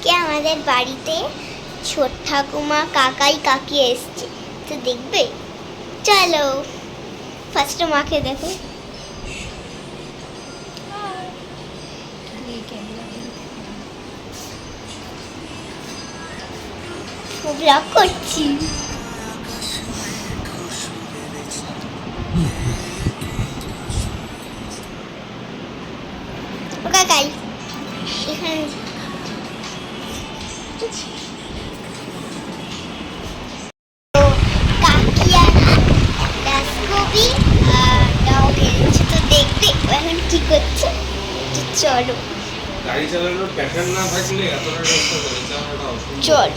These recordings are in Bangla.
আজকে আমাদের বাড়িতে ছোট ঠাকুমা, কাকাই, কাকি এসছে। তো দেখবে? চলো ফার্স্টে মাকে দেখো। ব্লগ করছি। কাকাই, এখানে কি করছে? চলো। গাড়ি চালানোর প্যাটার্ন না থাকলে এতটা রাস্তা করে চল।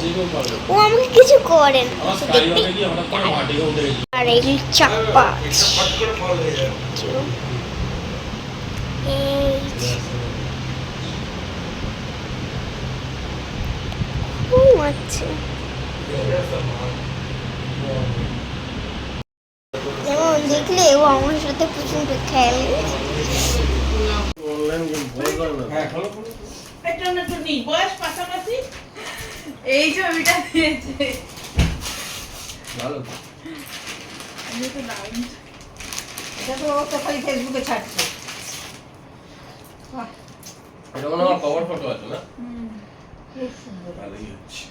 ও আমাকে কিছু করে না। আমার তো স্কাই দেখবে ওঠে গিয়ে হঠাৎ করে মাটিতে উঠে গেছে। আর এই চাপা এটা ফট করে ফল হয়ে যাবে। এই ঘুমাচ্ছে যেমন দেখলে ও আমার সাথে প্রচণ্ড খেলে হ্যাঁ, খোলো, খোলো। এই ছবিটা দিয়েছে ভালো। আমি তো দারুণ। তো ও কোথায় ফেসবুকে ছাড়ছে এটা মনে আমার cover photo আছে না? ভালোই হচ্ছে।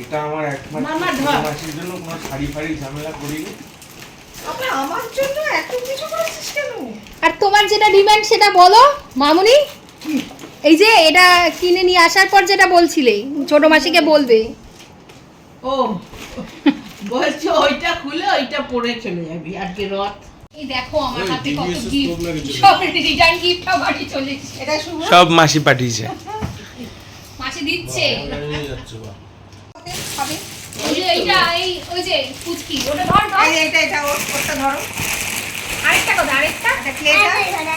এটা আমার একমাত্র মাসির জন্য কোনো শাড়ি ফাড়ি ঝামেলা করিনি। আমার জন্য এত কিছু করেছিস কেন? আর তোমার যেটা ডিমান্ড সেটা বলো মামুনি। এই যে এটা কিনে নিয়ে আসার পর যেটা বলছিলে ছোট মাসিকে বলবে। ও বলছে ওইটা খুলে ওইটা পরে চলে যাবি আজকে রথ। দেখো আমার হাতে কত গিফট stove লাগে চলে সব রিটার্ন গিফটও বাড়ি চলে এটা সব মাসি পাঠিয়েছে। দিচ্ছে। যাচ্ছে ওই যে এইটা এই ওই যে ফুচকি ওটা ধর ধর। এই এটা এটা ওর ধরো। আরেকটা কথা আরেকটা। প্লেটটা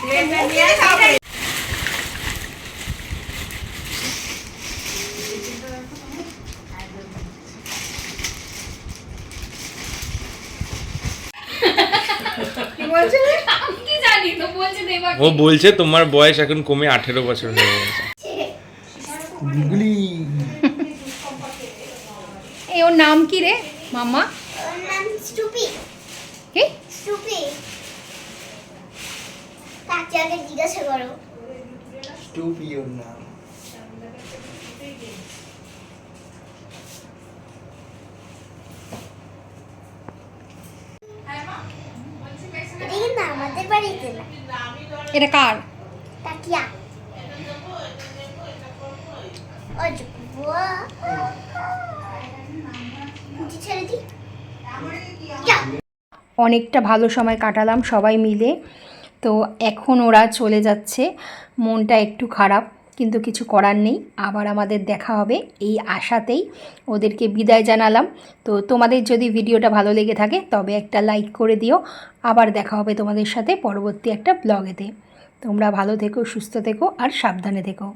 প্লেটটা নিয়ে তারপরে কি বলছে? আমি কি জানি তো বলছে দেবা ও বলছে তোমার বয়স এখন কমে আঠেরো বছর হয়ে গেছে। এই ওর নাম কি রে মাম্মা ওর নাম স্টুপি। কি? স্টুপি। কাকে আগে জিজ্ঞাসা করো? স্টুপিওর নাম। এটা কিন্তু আমাদের বাড়িতে না। এটা কার? তাকিয়া অনেকটা ভালো সময় কাটালাম সবাই মিলে। তো এখন ওরা চলে যাচ্ছে। মনটা একটু খারাপ, কিন্তু কিছু করার নেই। আবার আমাদের দেখা হবে। এই আশাতেই ওদেরকে বিদায় জানালাম। তো তোমাদের যদি ভিডিওটা ভালো লেগে থাকে, তবে একটা লাইক করে দিও। আবার দেখা হবে তোমাদের সাথে পরবর্তী একটা ব্লগেতে। তোমরা ভালো থেকো, সুস্থ থেকো, আর সাবধানে থেকো।